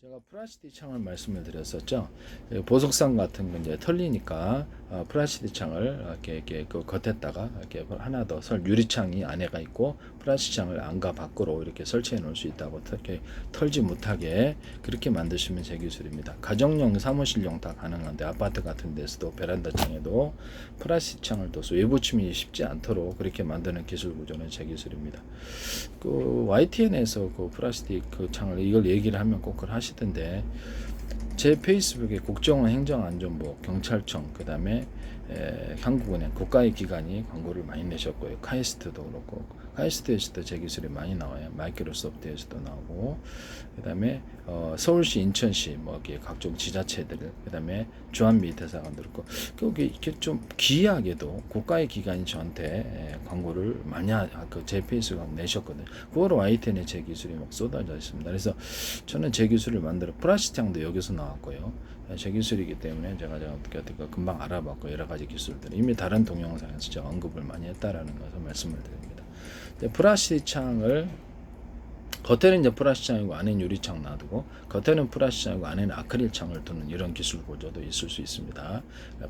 제가 프라시티 창을 말씀을 드렸었죠. 예, 보석상 같은 건 이제 털리니까 어, 프라시티 창을 이렇게, 이렇게 그 겉에다가 이렇게 하나 더 설 유리창이 안에가 있고 창을 안과 밖으로 이렇게 설치해 놓을 수 있다고 이렇게 털지 못하게 그렇게 만드시면 제 기술입니다. 가정용, 사무실용 다 가능한데 아파트 같은 데서도 베란다 창에도 프라시티 창을 둬서 외부 침입이 쉽지 않도록 그렇게 만드는 기술 구조는 제 기술입니다. 그 YTN에서 그 플라스틱 그 창을 이걸 얘기를 하면 꼭 그걸 하시던데 제 페이스북에 국정원 행정안전부 경찰청 그다음에 에, 한국은행 국가의 기관이 광고를 많이 내셨고요 카이스트도 그렇고 카이스트에서도 제 기술이 많이 나와요. 마이크로소프트에서도 나오고 그다음에 어, 서울시 인천시 뭐 이렇게 각종 지자체들 그다음에 주한미 대사관들 있고 그게 이렇게 좀 기이하게도 국가의 기관이 저한테 에, 광고를 많이 그제 페이스북에 내셨거든요. 그거로 YTN에 제 기술이 막 쏟아져 있습니다. 그래서 저는 제 기술을 만들어 플라스틱장도 여기서 나왔고요. 제 기술이기 때문에 제가 어떻게 어떻게 금방 알아봤고 여러 가지 기술들 이미 다른 동영상에서 제가 언급을 많이 했다라는 것을 말씀을 드립니다. 플라스틱 창을 겉에는 이제 플라스틱 창이고 안에는 유리창 놔두고 겉에는 플라스틱 창이고 안에는 아크릴 창을 두는 이런 기술 구조도 있을 수 있습니다.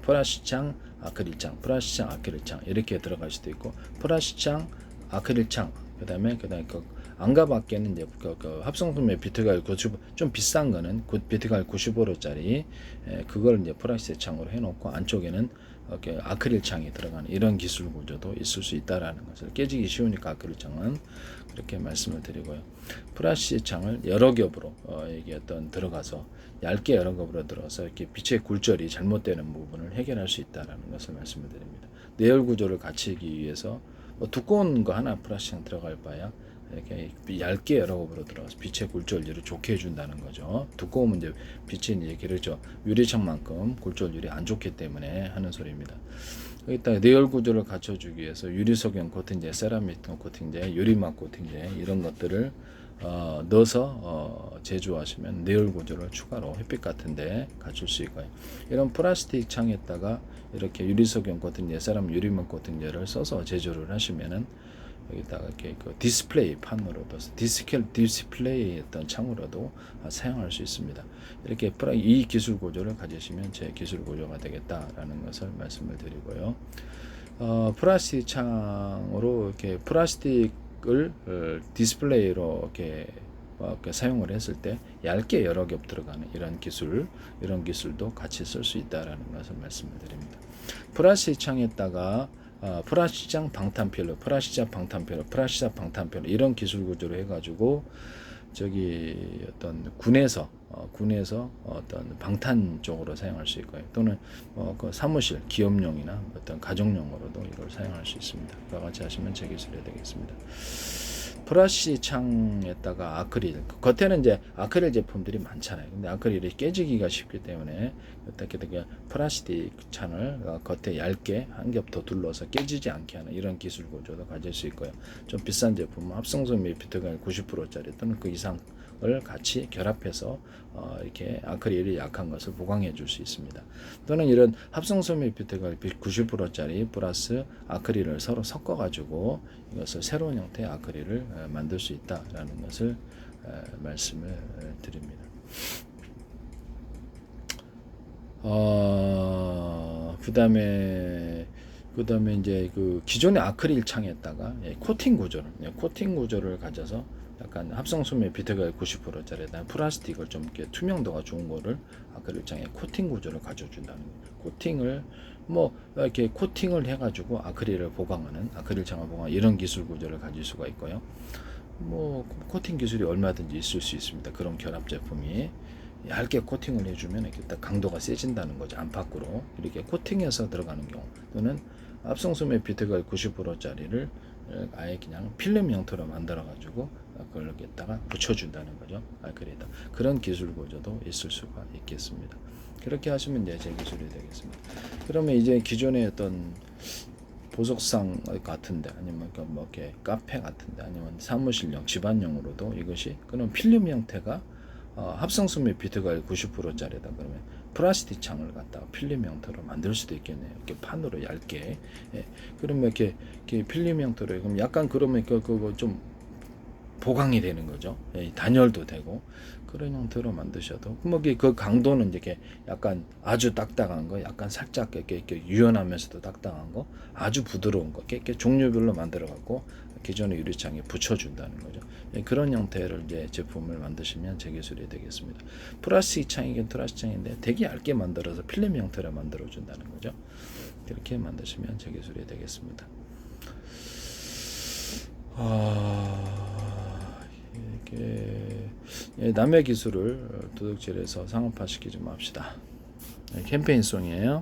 플라스틱 창, 아크릴 창, 플라스틱 창, 아크릴 창 이렇게 들어갈 수도 있고 플라스틱 창, 아크릴 창 그다음에 그다음에 그 안가 밖에는 이제 그, 그 합성소매 비트가일 90, 좀 비싼 거는 그 비트가일 95호짜리 에, 그걸 이제 플라스틱 창으로 해놓고 안쪽에는 이렇게 아크릴 창이 들어가는 이런 기술 구조도 있을 수 있다라는 것을 깨지기 쉬우니까 아크릴 창은 그렇게 말씀을 드리고요. 플라스틱 창을 여러 겹으로 어, 이게 어떤 들어가서 얇게 여러 겹으로 들어가서 이렇게 빛의 굴절이 잘못되는 부분을 해결할 수 있다라는 것을 말씀을 드립니다. 내열 구조를 갖추기 위해서 뭐 두꺼운 거 하나 플라스틱 창 들어갈 바야 이렇게 얇게 여러 겹으로 들어가서 빛의 굴절율을 좋게 해준다는 거죠. 두꺼우면 이제 빛이 이제 그렇죠. 유리창만큼 굴절율이 안 좋기 때문에 하는 소리입니다. 여기다 내열 구조를 갖춰주기 위해서 유리석용 코팅제, 세라믹 코팅제, 유리막 코팅제 이런 것들을 어, 넣어서 어, 제조하시면 내열 구조를 추가로 햇빛 같은데 갖출 수 있고요. 이런 플라스틱 창에다가 이렇게 유리석용 코팅제, 세라믹 유리막 코팅제를 써서 제조를 하시면은 여기다가 이렇게 그 디스플레이 판으로도 디스켈 디스플레이 어떤 창으로도 사용할 수 있습니다. 이렇게 이 기술 구조를 가지시면 제 기술 구조가 되겠다라는 것을 말씀을 드리고요. 어, 플라스틱 창으로 이렇게 플라스틱을 어, 디스플레이로 이렇게 어, 이렇게 사용을 했을 때 얇게 여러 겹 들어가는 이런 기술, 이런 기술도 같이 쓸 수 있다라는 것을 말씀을 드립니다. 플라스틱 창에다가 어, 프라시장 방탄필러, 프라시자 방탄필러, 프라시자 방탄필러 이런 기술 구조로 해가지고 저기 어떤 군에서 어, 군에서 어떤 방탄 쪽으로 사용할 수 있고요. 또는 어, 그 사무실, 기업용이나 어떤 가정용으로도 이걸 사용할 수 있습니다. 그와 같이 하시면 제 기술이 되겠습니다. 프라시 창에다가 아크릴 그 겉에는 이제 아크릴 제품들이 많잖아요. 근데 아크릴이 깨지기가 쉽기 때문에 어떻게 되게 플라스틱 창을 어, 겉에 얇게 한 겹 더 둘러서 깨지지 않게 하는 이런 기술 구조도 가질 수 있고요. 좀 비싼 제품은 합성성 밀피트가 90%짜리 또는 그 이상 을 같이 결합해서 어, 이렇게 아크릴이 약한 것을 보강해 줄 수 있습니다. 또는 이런 합성성 밀피트가 90%짜리 플러스 아크릴을 서로 섞어 가지고 이것을 새로운 형태의 아크릴을 어, 만들 수 있다라는 것을 어, 말씀을 어, 드립니다. 어, 그다음에 그다음에 이제 그 기존의 아크릴 창에다가 예, 코팅 구조를 예, 코팅 구조를 가져서 약간 합성 소매 비트가 90%짜리 플라스틱을 좀 이렇게 투명도가 좋은 거를 아크릴 창에 코팅 구조를 가져준다는 거예요. 코팅을 뭐 이렇게 코팅을 해가지고 아크릴을 보강하는 아크릴 창을 보강 이런 기술 구조를 가질 수가 있고요. 뭐 코팅 기술이 얼마든지 있을 수 있습니다. 그런 결합 제품이 얇게 코팅을 해주면 이렇게 딱 강도가 세진다는 거죠. 안팎으로 이렇게 코팅해서 들어가는 경우 또는 합성소매 비트가 90%짜리를 아예 그냥 필름 형태로 만들어 가지고 그걸 여기다가 붙여준다는 거죠. 아크릴에다 그런 기술 구조도 있을 수가 있겠습니다. 그렇게 하시면 이제 제 기술이 되겠습니다. 그러면 이제 기존의 어떤 보석상 같은데 아니면 그뭐 이렇게 카페 같은데 아니면 사무실용 집안용으로도 이것이 그런 필름 형태가 어, 합성수미 비트가 90%짜리다 그러면 플라스틱 창을 갖다가 필름 형태로 만들 수도 있겠네요. 이렇게 판으로 얇게. 예. 그러면 이렇게, 이렇게 필름 형태로 그럼 약간 그러면 그 그거 좀 보강이 되는 거죠. 예, 단열도 되고 그런 형태로 만드셔도 뭐그 그 강도는 이렇게 약간 아주 딱딱한 거, 약간 살짝 이렇게, 이렇게 유연하면서도 딱딱한 거, 아주 부드러운 거, 이렇게, 이렇게 종류별로 만들어 갖고 기존의 유리창에 붙여준다는 거죠. 예, 그런 형태를 이제 제품을 만드시면 제 기술이 되겠습니다. 플라스틱 창이긴 플라스틱 창인데 되게 얇게 만들어서 필름 형태로 만들어 준다는 거죠. 이렇게 만드시면 제 기술이 되겠습니다. 아, 이게 예, 남의 기술을 도둑질해서 상업화시키지 맙시다. 예, 캠페인송이에요.